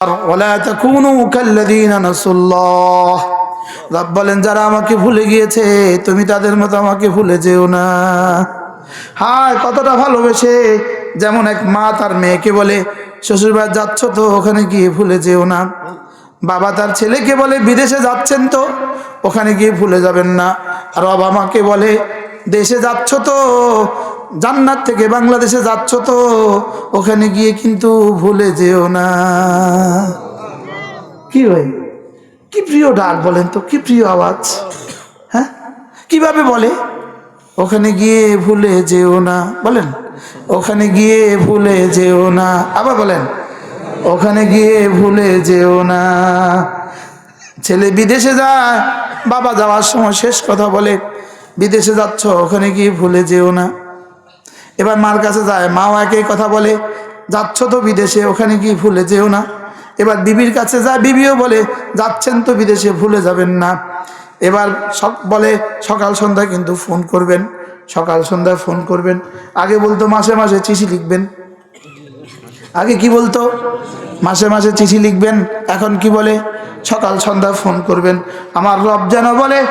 ولا تكونوا كالذين نسوا الله রব বলেন যারা আমাকে ভুলে গিয়েছে তুমি তাদের মতো আমাকে ভুলে যেও না হায় কতটা ভালোবেসে যেমন এক মা তার মেয়েকে বলে শ্বশুরবাড়ি যাচ্ছ তো ওখানে গিয়ে ভুলে যেও না বাবা তার ছেলেকে বলে বিদেশে যাচ্ছেন তো ওখানে গিয়ে ভুলে যাবেন না রব আমাকে বলে দেশে যাচ্ছ তো জান্নাত থেকে বাংলাদেশে যাচ্ছ তো, ওখানে গিয়ে কিন্তু ভুলে যেও না। কি ভাই? কি প্রিয় ডাক বলেন তো, কি প্রিয় আওয়াজ? হ্যাঁ? কীভাবে বলে? ওখানে গিয়ে ভুলে যেও না, বলেন। ওখানে গিয়ে ভুলে যেও না, আবার বলেন। ওখানে গিয়ে ভুলে যেও না। ছেলে বিদেশে যায় বাবা যাওয়ার সময় শেষ কথা বলে, বিদেশে যাচ্ছ, ওখানে গিয়ে ভুলে যেও না। এবার মার কাছে যায়, মাও একই কথা বলে, যাচ্ছ তো বিদেশে, ওখানে কি ভুলে যেও না? এবার বিবির কাছে যায়, বিবিও বলে, যাচ্ছেন তো বিদেশে, ভুলে যাবেন না। এবার সব বলে, সকাল সন্ধ্যায় কিন্তু ফোন করবেন, সকাল সন্ধ্যায় ফোন করবেন। আগে বলতো, মাসে মাসে চিঠি লিখবেন। আগে কি বলতো, মাসে মাসে চিঠি লিখবেন। এখন কি বলে সকাল সন্ধ্যা ফোন করবেন। আমার রব যেন বলে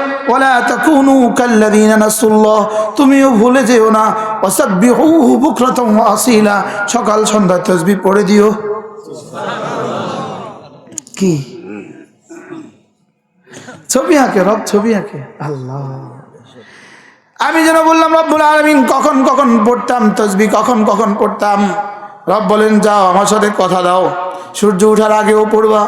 তুমিও ভুলে যেও না। ওয়াসাব্বিহুহু বুকরাতাম ওয়া আসীলা। সকাল সন্ধ্যা তাসবিহ পড়ে দিও। কি? ছবি আঁকে, রব ছবি আঁকে। আল্লাহ। আমি যেন বললাম, রব্বুল আলমিন, কখন কখন পড়তাম তসবি? কখন কখন পড়তাম? রব বলেন, যাও, আমার সাথে কথা দাও। সূর্য ওঠার আগেও পড়বা।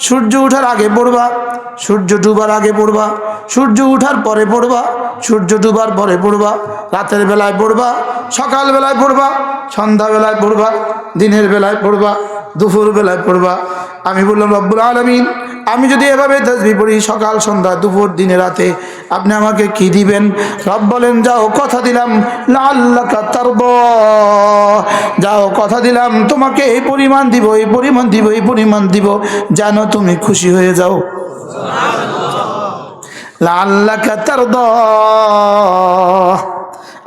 সূর্য ওঠার আগে পড়বা, সূর্য ডুবার আগে পড়বা, সূর্য ওঠার পরে পড়বা, সূর্য ডুবার পরে পড়বা, রাতের বেলায় পড়বা, সকাল বেলায় পড়বা, সন্ধ্যা বেলায় পড়বা, দিনের বেলায় পড়বা, দুপুর বেলায় পড়বা। আমি বললাম, রব্বুল আলমিন, আমি যদি এভাবে তসবি পড়ি সকাল, সন্ধ্যা, দুপুর, দিনে, রাতে, আপনি আমাকে কি দিবেন? রব বলেন, যাও, কথা দিলাম আল্লাহ কাতারব যাও, কথা দিলাম, তোমাকে এই পরিমাণ দিব, এই পরিমাণ দিব, এই পরিমাণ দিব জানো তুমি খুশি হয়ে যাও।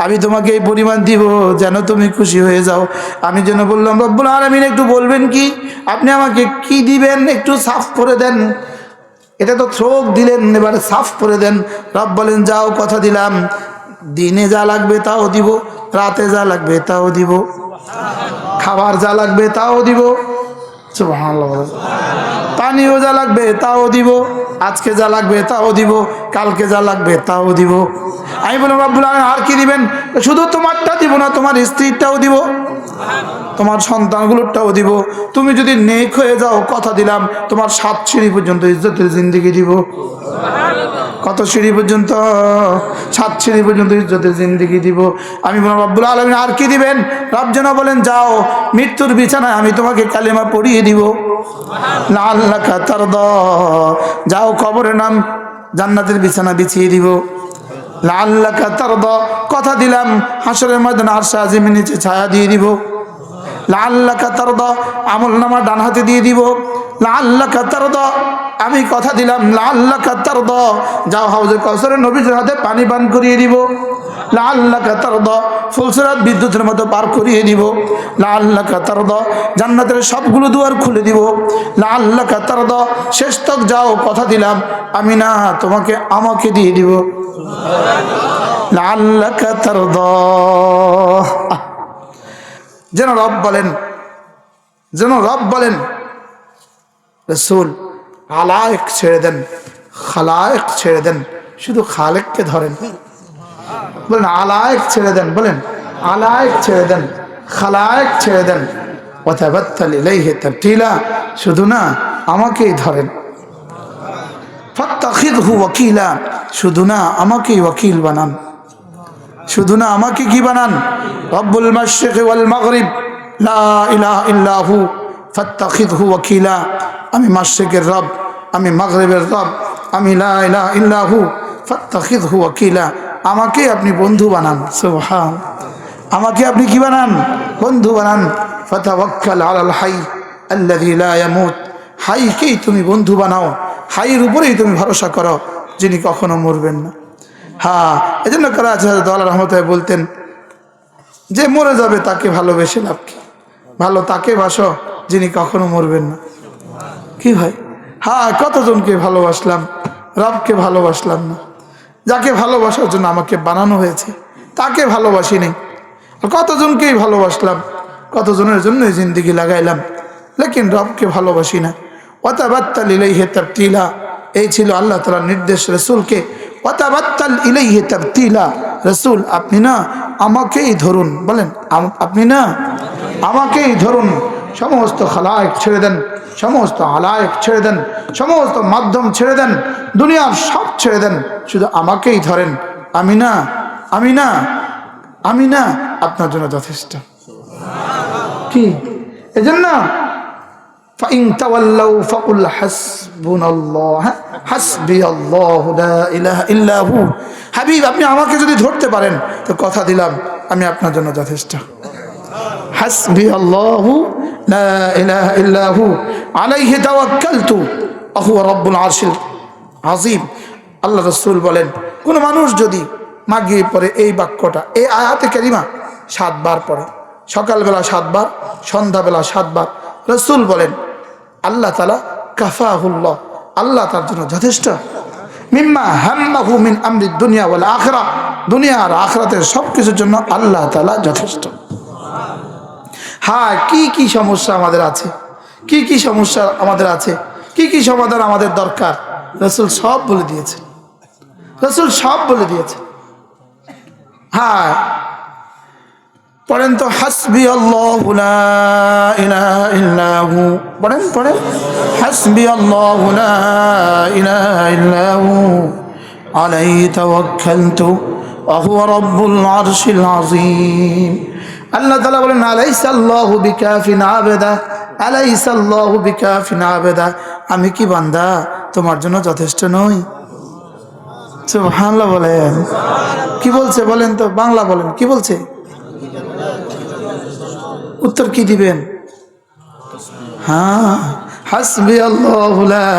আমি তোমাকে এই পরিমাণ দিব, যেন তুমি খুশি হয়ে যাও। আমি যেন বললাম, রব্বুল আলমিন, একটু বলবেন কি? আপনি আমাকে কি দিবেন? একটু সাফ করে দেন। এটা তো থ্রোক দিলেন, এবারে সাফ করে দেন। রব বলেন, যাও, কথা দিলাম। দিনে যা লাগবে তাও দিব, রাতে যা লাগবে তাও দিব, খাবার যা লাগবে তাও দিব বলেন। পানিও যা লাগবে তাও দিব, আজকে যা লাগবে তাও দিব, কালকে যা লাগবে তাও দিব। আমি বললাম, রব্বুল আর কি দিবেন? শুধু তোমারটা দিব না, তোমার স্ত্রীরটাও দিব, তোমার সন্তানগুলোরটাও দিব। তুমি যদি নেক হয়ে যাও, কথা দিলাম, তোমার সাত সিঁড়ি পর্যন্ত ইজ্জতের জিন্দিগি দিব। কত সিঁড়ি পর্যন্ত? সাত সিঁড়ি পর্যন্ত ইজ্জতের জিন্দিগি দিব। আমি বললাম, রব্বুল আলমিন, আর কি দিবেন? রব যেন বলেন, যাও, মৃত্যুর বিছানায় আমি তোমাকে কালিমা পড়িয়ে দিব। না যাও কবরের নাম জান্নাতের বিছানা বিছিয়ে দিব। কথা দিলাম হাসরের মধ্যে আর আজিমের নিচে ছায়া দিয়ে দিব। লাল্লা কাতার দ আমল নামা ডান হাতে দিয়ে দিব। কাতার দ আমি কথা দিলাম আল্লাহ কাতার দ যাও হাউজে কসরের নবীজের হাতে পানি পান করিয়ে দিব। আল্লাহ কাতার দ ফুলসরাত বিদ্যুতের মতো পার করিয়ে দিব। আল্লাহ কাতার দ জান্নাতের সবগুলো দুয়ার খুলে দিব। আল্লাহ কাতার দ শেষ তক যাও, কথা দিলাম আমি না তোমাকে আমাকে দিয়ে দিব। আল্লাহ কাতার দ যেন রব বলেন, যেন রব বলেন, রসুল আলায়েক ছেড়ে দেন, খালায়েক ছেড়ে দেন, শুধু খালেককে ধরেন। বলেন, আলায়েক ছেড়ে দেন, বলেন, আলায়েক ছেড়ে দেন, খালায়েক ছেড়ে দেন। শুধু না, আমাকেই ধরেন। শুধু না, আমাকেই ওয়াকিল বানান। শুধু না, আমাকে কি বানান? রব্বুল মাশরিক ওয়াল মাগরিব। লা ইলাহা ইল্লাহু। ফাত্তাখিযহু ওয়াকিলা, আমি মাশরিকের রব, আমি মাগরেবের রব, আমি লা ইলাহা ইল্লাহু, ফাত্তাখিযহু ওয়াকিলা, আমাকে আপনি বন্ধু বানান, সুবহান। আমাকে আপনি কি বানান? বন্ধু বানান। ফাতাওয়াক্কাল আলাল হাই আল্লাযী লা ইয়ামুত। হাইকেই তুমি বন্ধু বানাও। হাইয়ের উপরেই তুমি ভরসা করো, যিনি কখনো মরবেন না। হ্যাঁ এজন্য করা আছে দল রহমত বলতেন, যে মরে যাবে তাকে ভালোবেসে লাভ কি? ভালো তাকে বাসো যিনি কখনো মরবেন না। কি ভাই? হ্যাঁ কতজনকে ভালোবাসলাম? রবকে ভালোবাসলাম না। যাকে ভালোবাসার জন্য আমাকে বানানো হয়েছে, তাকে ভালোবাসি নেই কতজনকেই ভালোবাসলাম? কতজনের জন্যই জিন্দিগি লাগাইলাম? লেকিন রবকে ভালোবাসি না। ওতাবাত্তাল ইলাইহে তাবতিলা। এই ছিল আল্লাহ তালার নির্দেশ রসুলকে। ওতাবাত্তাল ইলাইহে তাবতিলা। রসুল, আপনি না আমাকেই ধরুন। বলেন আপনি না আমাকেই ধরুন। সমস্ত খালায়ক ছেড়ে দেন সমস্ত আলায়ক ছেড়ে দেন সমস্ত মাধ্যম ছেড়ে দেন দুনিয়ার সব ছেড়ে দেন শুধু আমাকেই ধরেন আমি না আমি না আমি না আপনার জন্য যথেষ্ট কি এজন্য فإن تولوا فقل حسبنا الله حسبي الله لا إله إلا هو হাবিব আপনি আমাকে যদি ধরতে পারেন তো কথা দিলাম আমি আপনার জন্য যথেষ্ট হাসবি আল্লাহু লা ইলাহা ইল্লা হু, আলাইহি তাওয়াক্কালতু, আহু রাব্বুল আরশিল আযীম। আল্লাহ রাসূল বলেন, কোন মানুষ যদি মাগিয়ে পড়ে এই বাক্যটা, এই আয়াতে কারিমা সাতবার পড়ে, সকালবেলা সাতবার, সন্ধ্যাবেলা সাতবার, রসুল বলেন, আল্লাহ তালা কাফাহুল্লাহ, আল্লাহ তার জন্য যথেষ্ট। মিম্মা হাম্মাহু মিন আমরি দুনিয়া বলে আখরা, দুনিয়া আর আখরাতের সব কিছুর জন্য আল্লাহ তালা যথেষ্ট। হ্যাঁ কি কি সমস্যা আমাদের আছে? কি কি সমস্যা আমাদের আছে? কি কি সমাধান আমাদের দরকার? রসুল সব বলে দিয়েছে। রসুল সব বলে দিয়েছে। হ্যাঁ। পড়েন তো হাসবি আল্লাহ লা ইলাহা ইল্লা হু পড়েন পড়েন। হাসবি আল্লাহ লা ইলাহা ইল্লা হু আলাইহি তাওয়াক্কালতু, ওয়া হুয়া আরশিল আযীম। আল্লাহ তাআলা বলেন আলাইসা আল্লাহু বিকাফিন আবেদা আলাইসা আল্লাহু বিকাফিন আবেদা। আমি কি বান্দা? তোমার জন্য যথেষ্ট নই। সুবহানাল্লাহ বলেন। কি বলছে বলেন তো? বাংলা বলেন, কি বলছে? উত্তর কি দিবেন? হ্যাঁ হাসবি আল্লাহ লা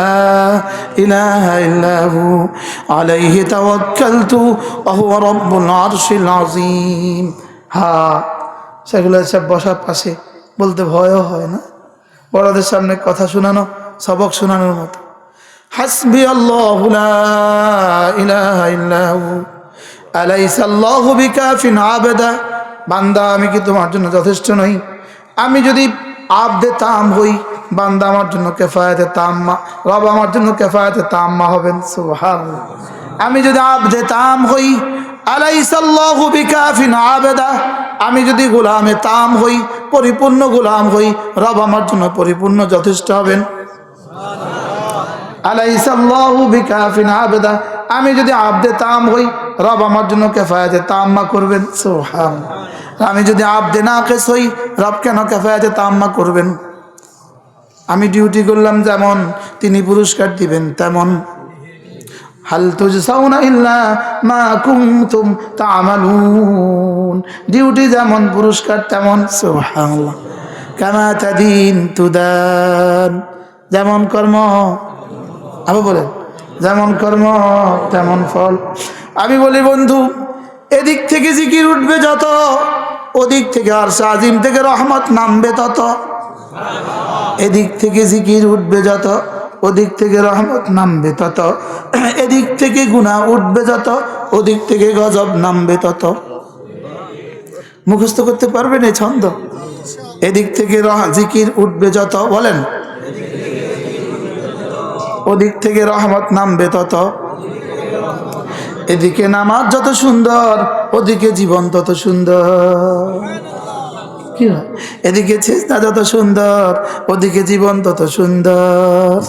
ইলাহা ইল্লাহু আলাইহি তাওয়াক্কালতু, ওয়া হুয়া রাব্বুল আরশিল আযীম। হ্যাঁ। সেগুলো সব বসার পাশে। বলতে ভয়ও হয় না। বড়দের সামনে কথা শোনানো, সবক শোনানোর মতো। হাসবি আবেদা। বান্দা, আমি কি তোমার জন্য যথেষ্ট নই? আমি যদি আবদে তাম হই, বান্দা আমার জন্য কেফায়াতে তাম্মা, রব আমার জন্য কেফায়াতে তাম্মা হবেন। সুবহানাল্লাহ। আমি যদি আবদে তাম হই আমি যদি গোলামে তাম হই, পরিপূর্ণ গোলাম হই, রব আমার জন্য পরিপূর্ণ যথেষ্ট হবেন। আবেদা। আমি যদি আবদে তাম হই, রব আমার জন্য কেফায়াতে তাম্মা করবেন। সোহান আমি যদি আবদে না কেস হই, রব কেন কেফায়াতে তাম্মা করবেন? আমি ডিউটি করলাম যেমন, তিনি পুরস্কার দিবেন তেমন। হাল তুজসাউনা ইল্লা মা কুনতুম তা'মালুন। ডিউটি যেমন, পুরস্কার তেমন, সুবহানাল্লাহ। কামা তাদিন তুদান। যেমন কর্ম আবার বলেন, যেমন কর্ম, তেমন ফল। আমি বলি, বন্ধু, এদিক থেকে জিকির উঠবে যত, ওদিক থেকে আর আজিম থেকে রহমত নামবে তত। এদিক থেকে জিকির উঠবে যত ওদিক থেকে রহমত নামবে তত। এদিক থেকে গুণা উঠবে যত, ওদিক থেকে গজব নামবে তত। মুখস্থ করতে পারবেন এই ছন্দ? এদিক থেকে জিকির উঠবে যত, বলেন। ওদিক থেকে রহমত নামবে তত। এদিকে নামাজ যত সুন্দর, ওদিকে জীবন তত সুন্দর। কি? এদিকে চেষ্টা যত সুন্দর, ওদিকে জীবন তত সুন্দর।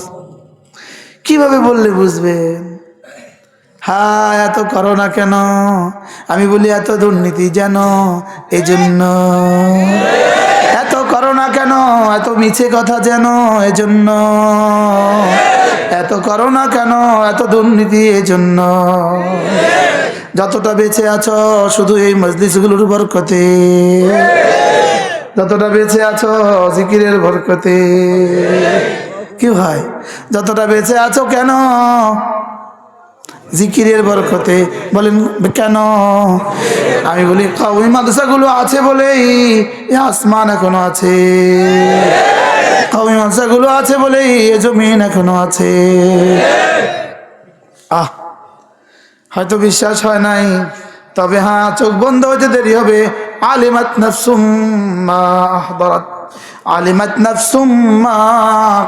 কীভাবে বললে বুঝবেন হ্যাঁ এত করো না কেন? আমি বলি, এত দুর্নীতি যেন? এই জন্য এত করো না কেন? এত মিছে কথা যেন? এজন্য। এত করো না কেন? এত দুর্নীতি এই জন্য যতটা বেঁচে আছো, শুধু এই মজলিসগুলোর বরকতে। যতটা বেঁচে আছো, জিকিরের বরকতে। কি ভাই যতটা বেঁচে আছো কেন? জিকিরের বরকতে বলেন, কেন? আমি বলি ওই মাদ্রাসাগুলো আছে বলেই আসমান এখনও আছে। ওই মাদ্রাসাগুলো আছে বলেই, এ জমিন এখনও আছে। আহ, হয়তো বিশ্বাস হয় নাই, তবে হ্যাঁ চোখ বন্ধ হতে দেরি হবে। আলিমাত নাফসুম মা আহদারাত। علمت نفس ما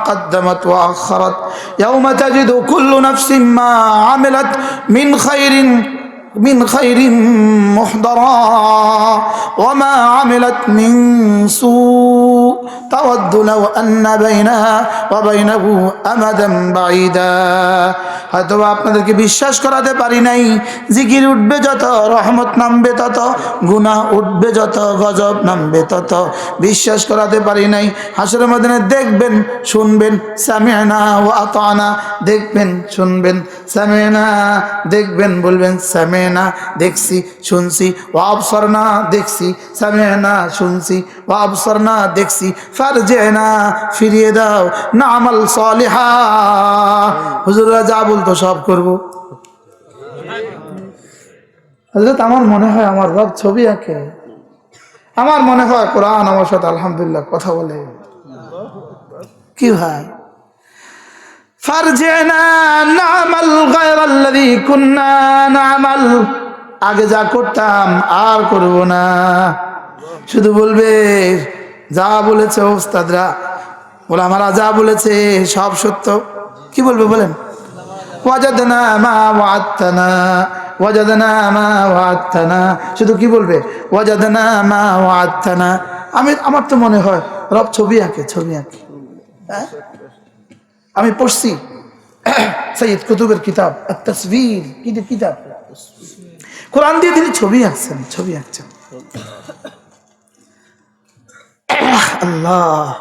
قدمت وأخرت. يوم تجد كل نفس ما عملت من خير من خير محضرا وما عملت من سوء تود لو أن بينها وبينه أمدا بعيدا হয়তো বা আপনাদেরকে বিশ্বাস করাতে পারি নাই জিকির উঠবে যত রহমত নামবে তত গুনাহ উঠবে যত গজব নামবে তত বিশ্বাস করাতে পারি নাই হাসরের মধ্যে দেখবেন শুনবেন সামিয়ানা ও আতানা দেখবেন শুনবেন সামিয়ানা দেখবেন বলবেন সামিয়ানা দেখছি, শুনছি ও আবসরনা দেখছি সামিয়ানা শুনছি ও আবসরনা দেখছি ফারজেনা ফিরিয়ে দাও না আমল সলিহা। হুজুররা যা বলতো সব করব। হজরত আমার মনে হয় আমার রব ছবি আঁকে। আমার মনে হয় কোরআন আমার সাথে আলহামদুলিল্লাহ কথা বলে। কি হয় আগে যা করতাম আর করব না। শুধু বলবে, যা বলেছে ওস্তাদরা বলে আমারা যা বলেছে সব সত্য। কি বলবে বলেন? মা শুধু কি বলবে? মা আমি, আমার তো মনে হয়, রব ছবি আঁকে ছবি আঁকে। হ্যাঁ? আমি পড়ছি। সৈয়দ কুতুবের কিতাব তসবির কিতাব? কোরআন দিয়ে তিনি ছবি আঁকছেন ছবি আঁকছেন। আল্লাহ।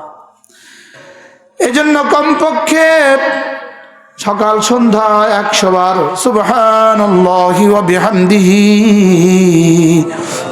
এজন্য কমপক্ষে সকাল, সন্ধ্যা একশো বার, সুবহানাল্লাহি ওয়া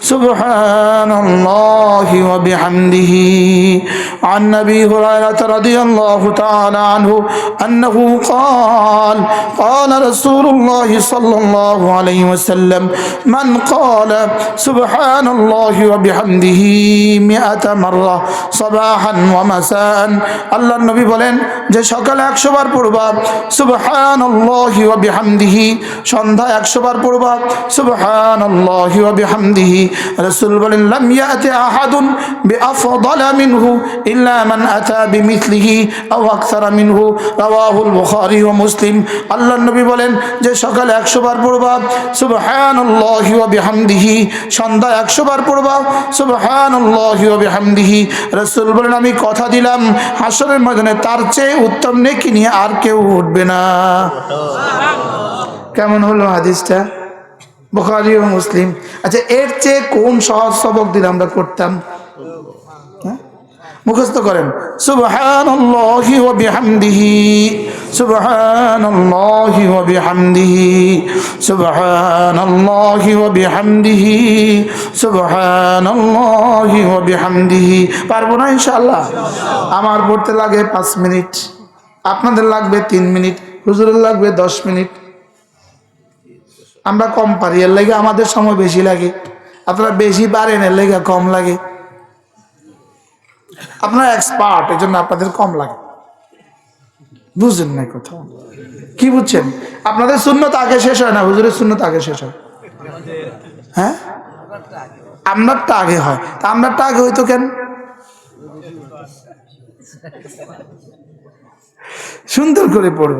বিহামদিহি সুবহানাল্লাহি ওয়া বিহামদিহি عن ابي هريره رضي الله تعالى عنه انه قال قال رسول الله صلى الله عليه وسلم من قال سبحان الله وبحمده مئة مرة صباحا ومساء আল্লাহ নবী বলেন যে সকালে একশো বার পড়বা সুবহান আল্লাহি ওয়া বিহামদিহি সন্ধ্যা একশো বার পড়বা সুবহান আল্লাহি ওয়া বিহামদিহি রাসূল বলেন ওয়া মুসলিম। আল্লাহ নবী বলেন, যে সকালে একশো বার পড়বা বার পড়বা বলেন, আমি কথা দিলাম হাসরের ময়দানে তার চেয়ে উত্তম নেকি নিয়ে আর কেউ উঠবে না। কেমন হলো হাদিসটা? বুখারী ও মুসলিম। আচ্ছা এর চেয়ে কোন সহজ সবক দিন আমরা করতাম? হ্যাঁ? মুখস্থ করেন। সুবহানাল্লাহি ওয়া বিহামদিহি। সুবহানাল্লাহি ওয়া বিহামদিহি। সুবহানাল্লাহি ওয়া বিহামদিহি। সুবহানাল্লাহি ওয়া বিহামদিহি। পারব না ইনশাআল্লাহ? আমার পড়তে লাগে পাঁচ মিনিট। আপনাদের লাগবে তিন মিনিট। হুজুরের লাগবে দশ মিনিট। আমরা কম পারি, এর লাগে আমাদের সময় বেশি লাগে। আপনারা বেশি পারেন, এর লেগে কম লাগে। আপনারা এক্সপার্ট এই জন্য আপনাদের কম লাগে। বুঝলেন না কথা? কি বুঝছেন? আপনাদের শূন্যত আগে শেষ হয় না, হুজুরের শূন্যত আগে শেষ হয়। হ্যাঁ? আপনারটা আগে হয়। তা আপনারটা আগে হইতো কেন? সুন্দর করে পড়ব।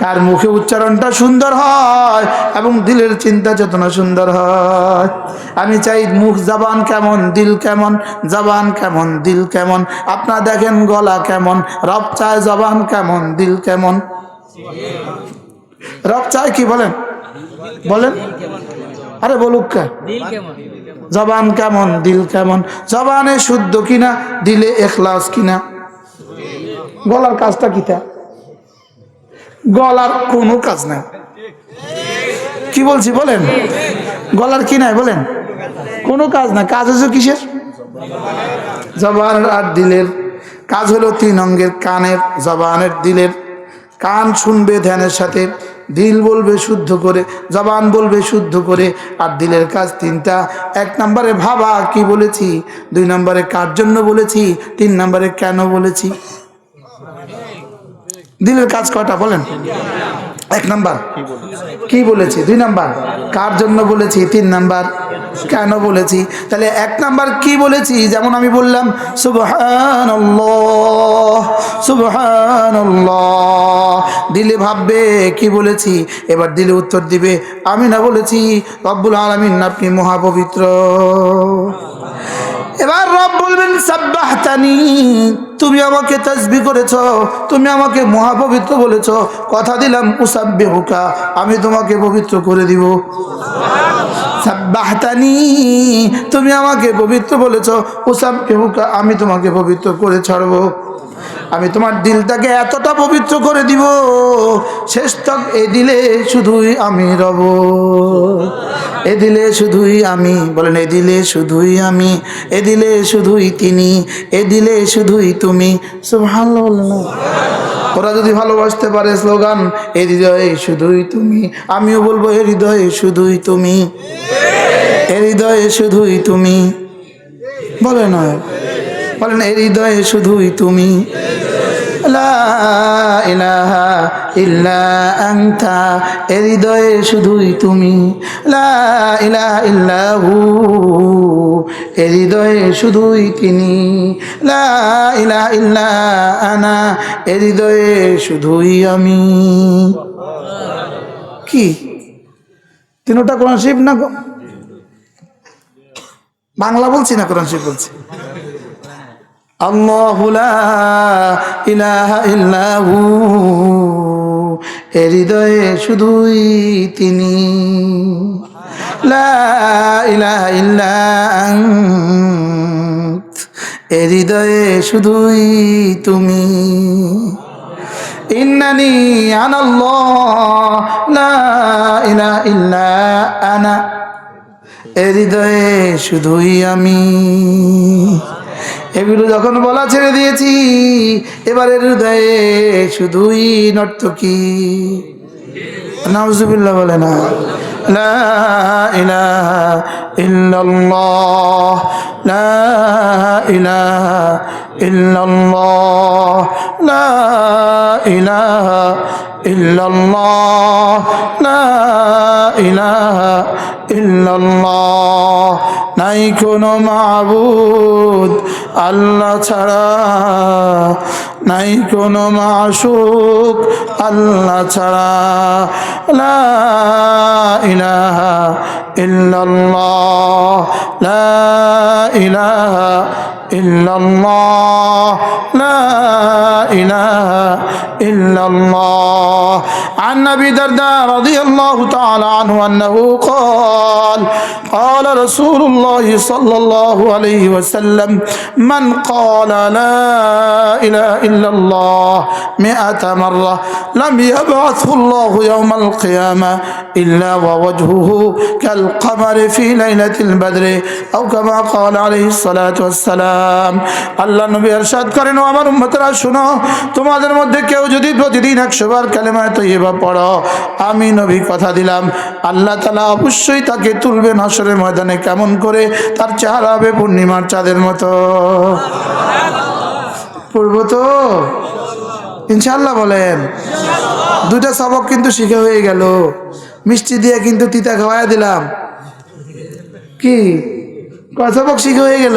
কার মুখে উচ্চারণটা সুন্দর হয় এবং দিলের চিন্তা চেতনা সুন্দর হয়। আমি চাই মুখ, জবান কেমন, দিল কেমন, জবান কেমন, দিল কেমন আপনার দেখেন গলা কেমন, রব চায় জবান কেমন, দিল কেমন। রব চায় কি বলেন? বলেন? আরে বলুক কে? জবান কেমন, দিল কেমন, জবানে শুদ্ধ কিনা, দিলে এখলাস কিনা। গলার কাজটা কিটা গলার কোনো কাজ নাই। কি বলছি বলেন? গলার কি নাই বলেন? কোনো কাজ না কাজ হচ্ছে কিসের? জবান আর দিলের। কাজ হলো তিন অঙ্গের কানের জবানের দিলের। কান শুনবে ধ্যানের সাথে, দিল বলবে শুদ্ধ করে, জবান বলবে শুদ্ধ করে, আর দিলের কাজ তিনটা। এক নম্বরে ভাবা, কি বলেছি? দুই নম্বরে কার জন্য বলেছি? তিন নম্বরে কেন বলেছি? দিলের কাজ কয়টা বলেন? এক নাম্বার। কি বলেছি? দুই নাম্বার। কার জন্য বলেছি? তিন নাম্বার। কেন বলেছি? তাহলে এক নাম্বার কি বলেছি? যেমন আমি বললাম সুবহান দিলে ভাববে, কি বলেছি? এবার দিলে উত্তর দিবে, আমি না বলেছি, রব্বুল আলমিন আপনি মহাপবিত্র। এবার রব বলবেন, সাব্বাহতানি। তুমি আমাকে তাজবি করেছ, তুমি আমাকে মহাপবিত্র বলেছ, কথা দিলাম উসাব্বে হুকা আমি তোমাকে পবিত্র করে দিব। সাব্বাহতানি, তুমি আমাকে পবিত্র বলেছ উসাব্বে হুকা আমি তোমাকে পবিত্র করে ছাড়বো। আমি তোমার দিলটাকে এতটা পবিত্র করে দিব, শেষ তক এ দিলে শুধুই আমি রব এ দিলে শুধুই আমি, বলেন, এ দিলে শুধুই আমি, এ দিলে শুধুই তিনি, এ দিলে শুধুই তুমি ভালো? ওরা যদি ভালোবাসতে পারে স্লোগান, এ হৃদয়ে শুধুই তুমি, আমিও বলব, এ হৃদয়ে শুধুই তুমি, এ হৃদয়ে শুধুই তুমি, বলে নয় বলেন, এ হৃদয়ে শুধুই তুমি লা ইলাহা ইল্লা আনতা, এ হৃদয়ে শুধুই তুমি। লা ইলাহা ইল্লাহু, এ হৃদয়ে শুধুই তিনি। লা ইলাহা ইল্লা আনা, এ হৃদয়ে শুধুই আমি। কি? তিনোটা কোরআন শিব না? বাংলা বলছি না কোরআন শিব বলছি? আল্লাহ লা ইলাহা ইল্লাহু। এ হৃদয়ে শুধুই তিনি। লা ইলাহা ইল্লা আন্ত। এ হৃদয়ে শুধুই তুমি। ইন্নানি আনাল্লাহ। লা ইলাহা ইল্লা আনা। এ হৃদয়ে শুধুই আমি। এগুলো যখন বলা ছেড়ে দিয়েছি এবারে হৃদয়ে শুধুই নর্তকী। নাউজুবিল্লাহ বলে না। লা ইলাহা ইল্লাল্লাহ, নাই কোনো মাবুদ, আল্লাহ ছাড়া। নাই কোনো মাসুক আল্লাহ ছাড়া। লা ইলাহা ইল্লাল্লাহ, লা ইলাহা إلا الله لا إله إلا الله. عن أبي درداء رضي الله تعالى عنه أنه قال قال رسول الله صلى الله عليه وسلم من قال لا إله إلا الله مئة مرة لم يبعثه الله يوم القيامة إلا ووجهه كالقمر في ليلة البدر أو كما قال عليه الصلاة والسلام. সালাম। আল্লাহ নবী আরশাদ করেন, ও আমার উম্মতরা, শুনো, তোমাদের মধ্যে কেউ যদি প্রতিদিন একশো বার কালেমায় তৈবা পড়ো, আমি নবী কথা দিলাম। আল্লাহ তালা অবশ্যই তাকে তুলবেন আসরের ময়দানে কেমন করে? তার চেহারা হবে পূর্ণিমার চাঁদের মতো। পূর্ব তো? ইনশাল্লাহ বলেন। দুটা সবক কিন্তু শিখে হয়ে গেল। মিষ্টি দিয়ে কিন্তু তিতা খাওয়াই দিলাম। কি? কয় সবক শিখে হয়ে গেল?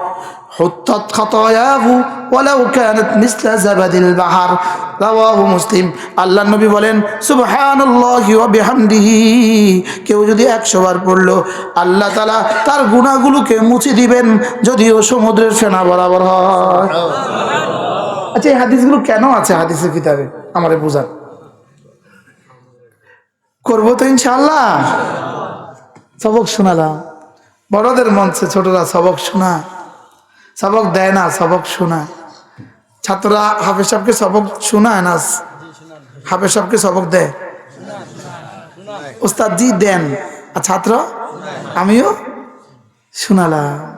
حطت خطاياه ولو كانت مثل زبد البحر رواه মুসলিম আল্লাহ নবী বলেন সুবহানাল্লাহি ওয়া বিহামদিহি কেউ যদি একশো বার পড়লো আল্লাহ তাআলা তার গুনাহগুলোকে মুছে দিবেন যদিও সমুদ্রের ফেনা বরাবর হয় আচ্ছা এই হাদিসগুলো কেন আছে হাদিসের কিতাবে আমারে বুঝান করবো তো ইনশাআল্লাহ সবক শোনালাম বড়দের মঞ্চে ছোটরা সবক শোনা সবক দেয় না, সবক শোনায়। ছাত্ররা হাফেজ সাহেবকে সবক শোনায় না, হাফেজ সাহেবকে সবক দেয়। ওস্তাদ জি দেন। আর ছাত্র? আমিও শোনালাম।